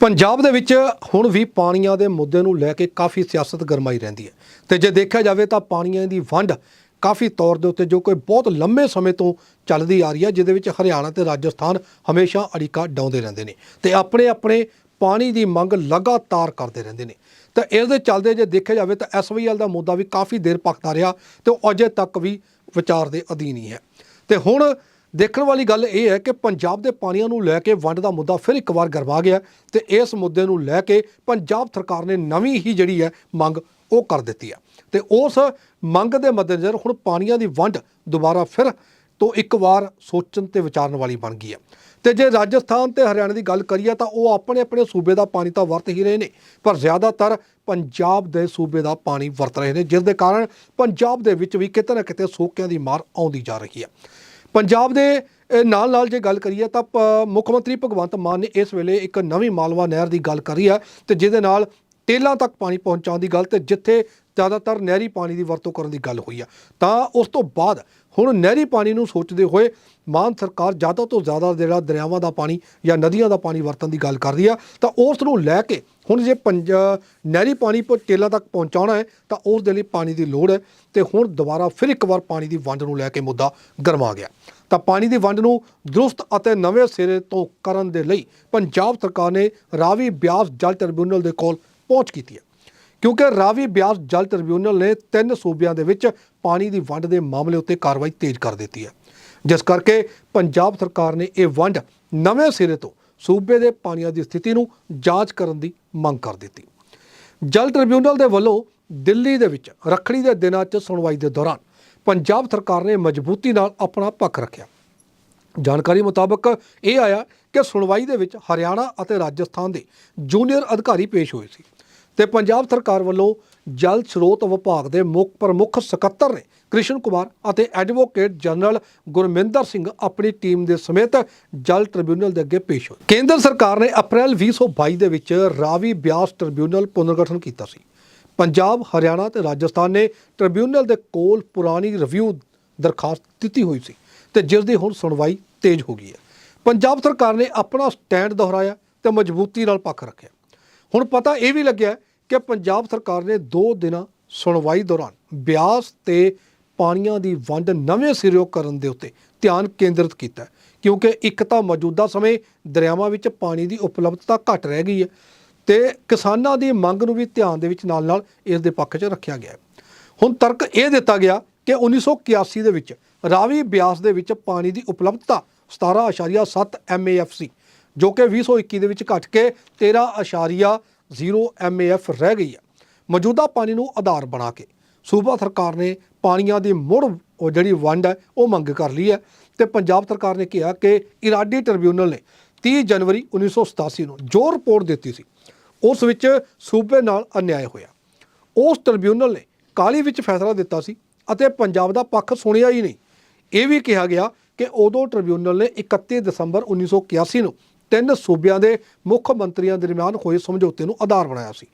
ਪੰਜਾਬ ਦੇ ਵਿੱਚ ਹੁਣ ਵੀ ਪਾਣੀਆਂ ਦੇ ਮੁੱਦੇ ਨੂੰ ਲੈ ਕੇ ਕਾਫੀ ਸਿਆਸਤ ਗਰਮਾਈ ਰਹਿੰਦੀ ਹੈ। ਤੇ ਜੇ ਦੇਖਿਆ ਜਾਵੇ ਤਾਂ ਪਾਣੀਆਂ ਦੀ ਵੰਡ ਕਾਫੀ ਤੌਰ ਦੇ ਉੱਤੇ ਜੋ ਕੋਈ ਬਹੁਤ ਲੰਮੇ ਸਮੇਂ ਤੋਂ ਚੱਲਦੀ ਆ ਰਹੀ ਹੈ, ਜਿਹਦੇ ਵਿੱਚ ਹਰਿਆਣਾ ਤੇ ਰਾਜਸਥਾਨ ਹਮੇਸ਼ਾ ਅੜਿਕਾ ਡਾਉਂਦੇ ਰਹਿੰਦੇ ਨੇ ਤੇ ਆਪਣੇ ਆਪਣੇ ਪਾਣੀ ਦੀ ਮੰਗ ਲਗਾਤਾਰ ਕਰਦੇ ਰਹਿੰਦੇ ਨੇ। ਤਾਂ ਇਸ ਦੇ ਚੱਲਦੇ ਜੇ ਦੇਖਿਆ ਜਾਵੇ ਤਾਂ ਐਸਵਾਈਐਲ ਦਾ ਮੁੱਦਾ ਵੀ ਕਾਫੀ ਦੇਰ ਭਖਦਾ ਰਿਹਾ ਤੇ ਉਹ ਅਜੇ ਤੱਕ ਵੀ ਵਿਚਾਰ ਦੇ ਅਧੀਨ ਹੀ ਹੈ। ਤੇ ਹੁਣ ਦੇਖਣ ਵਾਲੀ ਗੱਲ ਇਹ ਹੈ ਕਿ ਪੰਜਾਬ ਦੇ ਪਾਣੀਆਂ ਨੂੰ ਲੈ ਕੇ ਵੰਡ ਦਾ ਮੁੱਦਾ ਫਿਰ ਇੱਕ ਵਾਰ ਗਰਮਾ ਗਿਆ ਤੇ ਇਸ ਮੁੱਦੇ ਨੂੰ ਲੈ ਕੇ ਪੰਜਾਬ ਸਰਕਾਰ ਨੇ ਨਵੀਂ ਹੀ ਜਿਹੜੀ ਹੈ ਮੰਗ ਉਹ ਕਰ ਦਿੱਤੀ ਹੈ। ਤੇ ਉਸ ਮੰਗ ਦੇ ਮੱਦੇਨਜ਼ਰ ਹੁਣ ਪਾਣੀਆਂ ਦੀ ਵੰਡ ਦੁਬਾਰਾ ਫਿਰ ਤੋਂ ਇੱਕ ਵਾਰ ਸੋਚਣ ਤੇ ਵਿਚਾਰਨ ਵਾਲੀ ਬਣ ਗਈ ਹੈ। ਤੇ ਜੇ ਰਾਜਸਥਾਨ ਤੇ ਹਰਿਆਣਾ ਦੀ ਗੱਲ ਕਰੀਏ ਤਾਂ ਉਹ ਆਪਣੇ ਆਪਣੇ ਸੂਬੇ ਦਾ ਪਾਣੀ ਤਾਂ ਵਰਤ ਹੀ ਰਹੇ ਨੇ, ਪਰ ਜ਼ਿਆਦਾਤਰ ਪੰਜਾਬ ਦੇ ਸੂਬੇ ਦਾ ਪਾਣੀ ਵਰਤ ਰਹੇ ਨੇ, ਜਿਸ ਦੇ ਕਾਰਨ ਪੰਜਾਬ ਦੇ ਵਿੱਚ ਵੀ ਕਿਤੇ ਨਾ ਕਿਤੇ ਸੋਕਿਆਂ ਦੀ ਮਾਰ ਆਉਂਦੀ ਜਾ ਰਹੀ ਹੈ। ਪੰਜਾਬ ਦੇ ਨਾਲ ਨਾਲ ਜੇ ਗੱਲ ਕਰੀਏ ਤਾਂ, ਪ- ਮੁੱਖ ਮੰਤਰੀ ਭਗਵੰਤ ਮਾਨ ਨੇ ਇਸ ਵੇਲੇ ਇੱਕ ਨਵੀਂ ਮਾਲਵਾ ਨਹਿਰ ਦੀ ਗੱਲ ਕਰੀ ਹੈ ਤੇ ਜਿਹਦੇ ਨਾਲ ਤੇਲਾਂ ਤੱਕ ਪਾਣੀ ਪਹੁੰਚਾਉਣ ਦੀ ਗੱਲ ਤੇ ਜਿੱਥੇ ਜ਼ਿਆਦਾਤਰ ਨਹਿਰੀ ਪਾਣੀ ਦੀ ਵਰਤੋਂ ਕਰਨ ਦੀ ਗੱਲ ਹੋਈ ਆ ਤਾਂ ਉਸ ਤੋਂ ਬਾਅਦ ਹੁਣ ਨਹਿਰੀ ਪਾਣੀ ਨੂੰ ਸੋਚਦੇ ਹੋਏ ਮਾਨ ਸਰਕਾਰ ਜ਼ਿਆਦਾ ਤੋਂ ਜ਼ਿਆਦਾ ਜਿਹੜਾ ਦਰਿਆਵਾਂ ਦਾ ਪਾਣੀ ਜਾਂ ਨਦੀਆਂ ਦਾ ਪਾਣੀ ਵਰਤਣ ਦੀ ਗੱਲ ਕਰਦੀ ਆ ਤਾਂ ਉਸ ਨੂੰ ਲੈ ਕੇ ਹੁਣ ਜੇ ਪੰਜ ਨਹਿਰੀ ਪਾਣੀ ਪਰ ਤੱਕ ਪਹੁੰਚਾਉਣਾ ਹੈ, ਤਾਂ ਉਸ ਦੇ ਲਈ ਪਾਣੀ ਦੀ ਲੋੜ ਹੈ ਤੇ ਹੁਣ ਦੁਬਾਰਾ ਫਿਰ ਇੱਕ ਵਾਰ ਪਾਣੀ ਦੀ ਵੰਡ ਨੂੰ ਲੈ ਕੇ ਮੁੱਦਾ ਗਰਮਾ ਗਿਆ। ਤਾਂ ਪਾਣੀ ਦੀ ਵੰਡ ਨੂੰ ਦਰੁਸਤ ਅਤੇ ਨਵੇਂ ਸਿਰੇ ਤੋਂ ਕਰਨ ਦੇ ਲਈ ਪੰਜਾਬ ਸਰਕਾਰ ਨੇ ਰਾਵੀ ਬਿਆਸ ਜਲ ਟ੍ਰਿਬਿਊਨਲ ਦੇ ਕੋਲ ਪਹੁੰਚ ਕੀਤੀ ਹੈ। ਕਿਉਂਕਿ ਰਾਵੀ ਬਿਆਸ ਜਲ ਟ੍ਰਿਬਿਊਨਲ ਨੇ ਤਿੰਨ ਸੂਬਿਆਂ ਦੇ ਵਿੱਚ ਪਾਣੀ ਦੀ ਵੰਡ ਦੇ ਮਾਮਲੇ ਉੱਤੇ ਕਾਰਵਾਈ ਤੇਜ਼ ਕਰ ਦਿੱਤੀ ਹੈ। ਜਿਸ ਕਰਕੇ ਪੰਜਾਬ ਸਰਕਾਰ ਨੇ ਇਹ ਵੰਡ ਨਵੇਂ ਸਿਰੇ ਤੋਂ ਸੂਬੇ ਦੇ ਪਾਣੀਆਂ ਦੀ ਸਥਿਤੀ ਨੂੰ ਜਾਂਚ ਕਰਨ ਦੀ ਮੰਗ ਕਰ ਦਿੱਤੀ। ਜਲ ਟ੍ਰਿਬਿਊਨਲ ਦੇ ਵੱਲੋਂ ਦਿੱਲੀ ਦੇ ਵਿੱਚ ਰੱਖੜੀ ਦੇ ਦਿਨਾਂ 'ਚ ਸੁਣਵਾਈ ਦੇ ਦੌਰਾਨ ਪੰਜਾਬ ਸਰਕਾਰ ਨੇ ਮਜ਼ਬੂਤੀ ਨਾਲ ਆਪਣਾ ਪੱਖ ਰੱਖਿਆ। ਜਾਣਕਾਰੀ ਮੁਤਾਬਕ ਇਹ ਆਇਆ ਕਿ ਸੁਣਵਾਈ ਦੇ ਵਿੱਚ ਹਰਿਆਣਾ ਅਤੇ ਰਾਜਸਥਾਨ ਦੇ ਜੂਨੀਅਰ ਅਧਿਕਾਰੀ ਪੇਸ਼ ਹੋਏ ਸੀ। ਤੇ ਪੰਜਾਬ ਸਰਕਾਰ ਵੱਲੋਂ ਜਲ ਸਰੋਤ ਵਿਭਾਗ ਦੇ ਮੁੱਖ ਪ੍ਰਮੁੱਖ ਸਕੱਤਰ ਨੇ ਕ੍ਰਿਸ਼ਨ ਕੁਮਾਰ ਅਤੇ ਐਡਵੋਕੇਟ ਜਨਰਲ ਗੁਰਮਿੰਦਰ ਸਿੰਘ ਆਪਣੀ ਟੀਮ ਦੇ ਸਮੇਤ ਜਲ ਟ੍ਰਿਬਿਊਨਲ ਦੇ ਅੱਗੇ ਪੇਸ਼ ਹੋਏ। ਕੇਂਦਰ ਸਰਕਾਰ ਨੇ ਅਪ੍ਰੈਲ 2022 ਦੇ ਵਿੱਚ ਰਾਵੀ ਬਿਆਸ ਟ੍ਰਿਬਿਊਨਲ ਪੁਨਰਗਠਨ ਕੀਤਾ ਸੀ। ਪੰਜਾਬ, ਹਰਿਆਣਾ ਤੇ ਰਾਜਸਥਾਨ ਨੇ ਟ੍ਰਿਬਿਊਨਲ ਦੇ ਕੋਲ ਪੁਰਾਣੀ ਰਿਵਿਊ ਦਰਖਾਸਤ ਦਿੱਤੀ ਹੋਈ ਸੀ ਤੇ ਜਿਸ ਦੀ ਹੁਣ ਸੁਣਵਾਈ ਤੇਜ਼ ਹੋ ਗਈ ਹੈ। ਪੰਜਾਬ ਸਰਕਾਰ ਨੇ ਆਪਣਾ ਸਟੈਂਡ ਦੁਹਰਾਇਆ ਤੇ ਮਜ਼ਬੂਤੀ ਨਾਲ ਪੱਖ ਰੱਖਿਆ। ਹੁਣ ਪਤਾ ਇਹ ਵੀ ਲੱਗਿਆ ਕਿ ਪੰਜਾਬ ਸਰਕਾਰ ਨੇ 2 ਦਿਨਾਂ ਸੁਣਵਾਈ ਦੌਰਾਨ ਬਿਆਸ ਤੇ ਪਾਣੀਆਂ ਦੀ ਵੰਡ ਨਵੇਂ ਸਿਰਿਓਂ ਕਰਨ ਦੇ ਉੱਤੇ ਧਿਆਨ ਕੇਂਦਰਿਤ ਕੀਤਾ ਕਿਉਂਕਿ ਇੱਕ ਤਾਂ ਮੌਜੂਦਾ ਸਮੇਂ ਦਰਿਆਵਾਂ ਵਿੱਚ ਪਾਣੀ ਦੀ ਉਪਲਬਧਤਾ ਘੱਟ ਰਹਿ ਗਈ ਹੈ ਤੇ ਕਿਸਾਨਾਂ ਦੀ ਮੰਗ ਨੂੰ ਵੀ ਧਿਆਨ ਦੇ ਵਿੱਚ ਨਾਲ-ਨਾਲ ਇਸ ਦੇ ਪੱਖ 'ਚ ਰੱਖਿਆ ਗਿਆ ਹੁਣ ਤਰਕ ਇਹ ਦਿੱਤਾ ਗਿਆ ਕਿ 1981 ਦੇ ਵਿੱਚ ਰਾਵੀ ਬਿਆਸ ਦੇ ਵਿੱਚ ਪਾਣੀ ਦੀ ਉਪਲਬਧਤਾ 17.7 MAF ਸੀ, ਜੋ ਕਿ 2021 ਦੇ ਵਿੱਚ ਘਟ ਕੇ 13.0 MAF ਰਹਿ ਗਈ ਹੈ। ਮੌਜੂਦਾ ਪਾਣੀ ਨੂੰ ਆਧਾਰ ਬਣਾ ਕੇ ਸੂਬਾ ਸਰਕਾਰ ਨੇ ਪਾਣੀਆਂ ਦੀ ਮੁੜ ਉਹ ਜਿਹੜੀ ਵੰਡ ਹੈ, ਉਹ ਮੰਗ ਕਰ ਲਈ ਹੈ ਤੇ ਪੰਜਾਬ ਸਰਕਾਰ ਨੇ ਕਿਹਾ ਕਿ ਇਰਾਡੀ ਟ੍ਰਿਬਿਊਨਲ ਨੇ 30 ਜਨਵਰੀ 1987 ਨੂੰ ਜੋ ਰਿਪੋਰਟ ਦਿੱਤੀ ਸੀ, ਉਸ ਵਿੱਚ ਸੂਬੇ ਨਾਲ ਅਨਿਆਏ ਹੋਇਆ। ਉਸ ਟ੍ਰਿਬਿਊਨਲ ਨੇ ਕਾਲੀ ਵਿੱਚ ਫੈਸਲਾ ਦਿੱਤਾ ਸੀ ਅਤੇ ਪੰਜਾਬ ਦਾ ਪੱਖ ਸੁਣਿਆ ਹੀ ਨਹੀਂ। ਇਹ ਵੀ ਕਿਹਾ ਗਿਆ ਕਿ ਉਦੋਂ ਟ੍ਰਿਬਿਊਨਲ ਨੇ 31 ਦਸੰਬਰ 1981 ਨੂੰ ਤਿੰਨ ਸੂਬਿਆਂ ਦੇ ਮੁੱਖ ਮੰਤਰੀਆਂ ਦਰਮਿਆਨ ਹੋਏ ਸਮਝੌਤੇ ਨੂੰ ਆਧਾਰ ਬਣਾਇਆ ਸੀ।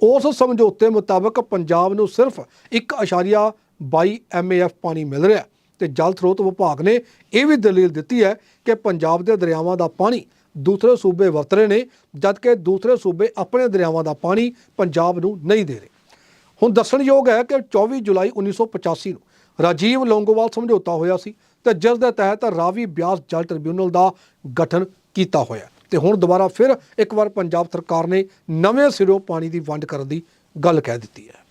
ਉਸ ਸਮਝੌਤੇ ਮੁਤਾਬਕ ਪੰਜਾਬ ਨੂੰ ਸਿਰਫ 1.22 MAF ਪਾਣੀ ਮਿਲ ਰਿਹਾ ਹੈ ਤੇ ਜਲ ਸਰੋਤ ਵਿਭਾਗ ਨੇ ਇਹ ਵੀ ਦਲੀਲ ਦਿੱਤੀ ਹੈ ਕਿ ਪੰਜਾਬ ਦੇ ਦਰਿਆਵਾਂ ਦਾ ਪਾਣੀ ਦੂਸਰੇ ਸੂਬੇ ਵਰਤ ਰਹੇ ਨੇ, ਜਦਕਿ ਦੂਸਰੇ ਸੂਬੇ ਆਪਣੇ ਦਰਿਆਵਾਂ ਦਾ ਪਾਣੀ ਪੰਜਾਬ ਨੂੰ ਨਹੀਂ ਦੇ ਰਹੇ। ਹੁਣ ਦੱਸਣਯੋਗ ਹੈ ਕਿ 24 ਜੁਲਾਈ 1985 ਨੂੰ ਰਾਜੀਵ ਲੌਂਗੋਵਾਲ ਸਮਝੌਤਾ ਹੋਇਆ ਸੀ ਤੇ ਜਿਸ ਦੇ ਤਹਿਤ ਰਾਵੀ ਬਿਆਸ ਜਲ ਟ੍ਰਿਬਿਊਨਲ ਦਾ ਗਠਨ ਕੀਤਾ ਹੋਇਆ ਤੇ ਹੁਣ ਦੁਬਾਰਾ ਫਿਰ ਇੱਕ ਵਾਰ ਪੰਜਾਬ ਸਰਕਾਰ ਨੇ ਨਵੇਂ ਸਿਰੋਂ ਪਾਣੀ ਦੀ ਵੰਡ ਕਰਨ ਦੀ ਗੱਲ ਕਹਿ ਦਿੱਤੀ ਹੈ।